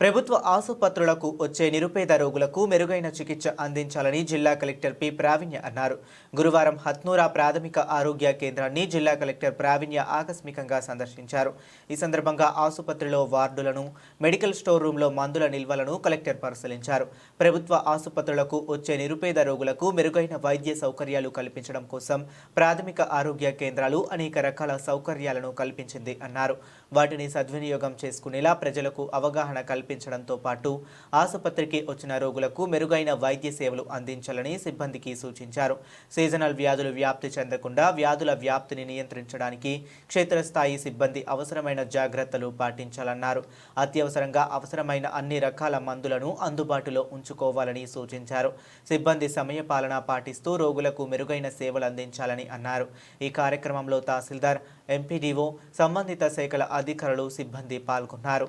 ప్రభుత్వ ఆసుపత్రులకు వచ్చే నిరుపేద రోగులకు మెరుగైన చికిత్స అందించాలని జిల్లా కలెక్టర్ పి. ప్రావీణ్య అన్నారు. గురువారం హత్నూరా ప్రాథమిక ఆరోగ్య కేంద్రాన్ని జిల్లా కలెక్టర్ ప్రావీణ్య ఆకస్మికంగా సందర్శించారు. ఈ సందర్భంగా ఆసుపత్రిలో వార్డులను మెడికల్ స్టోర్ రూంలో మందుల నిల్వలను కలెక్టర్ పరిశీలించారు. ప్రభుత్వ ఆసుపత్రులకు వచ్చే నిరుపేద రోగులకు మెరుగైన వైద్య సౌకర్యాలు కల్పించడం కోసం ప్రాథమిక ఆరోగ్య కేంద్రాలు అనేక రకాల సౌకర్యాలను కల్పించింది అన్నారు. వాటిని సద్వినియోగం చేసుకునేలా ప్రజలకు అవగాహన కల్పించడంతో పాటు ఆసుపత్రికి వచ్చిన రోగులకు మెరుగైన వైద్య సేవలు అందించాలని సిబ్బందికి సూచించారు. సీజనల్ వ్యాధులు వ్యాప్తి చెందకుండా వ్యాధుల వ్యాప్తిని నియంత్రించడానికి క్షేత్రస్థాయి సిబ్బంది అవసరమైన జాగ్రత్తలు పాటించాలన్నారు. అత్యవసరంగా అవసరమైన అన్ని రకాల మందులను అందుబాటులో ఉంచుకోవాలని సూచించారు. సిబ్బంది సమయపాలన పాటిస్తూ రోగులకు మెరుగైన సేవలు అందించాలని అన్నారు. ఈ కార్యక్రమంలో తహసీల్దార్ ఎంపీడీఓ సంబంధిత శాఖల అధికారులు సిబ్బంది పాల్గొన్నారు.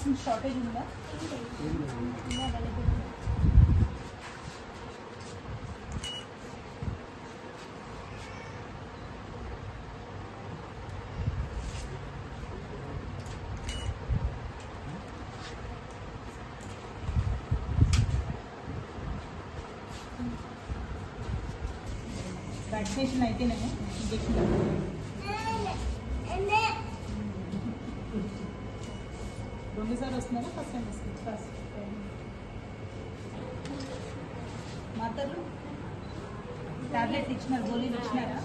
ఉన్న మెడిసిన్ షార్టేజ్ ఉందా వ్యాక్సినేషన్ అయితేనేమో ఇంజెక్షన్ రెండుసార్లు వస్తున్నారా ఫస్ట్ టైం వస్తుంది ఫస్ట్ మాతలు టాబ్లెట్ ఇచ్చినారు గోళీలు ఇచ్చినారా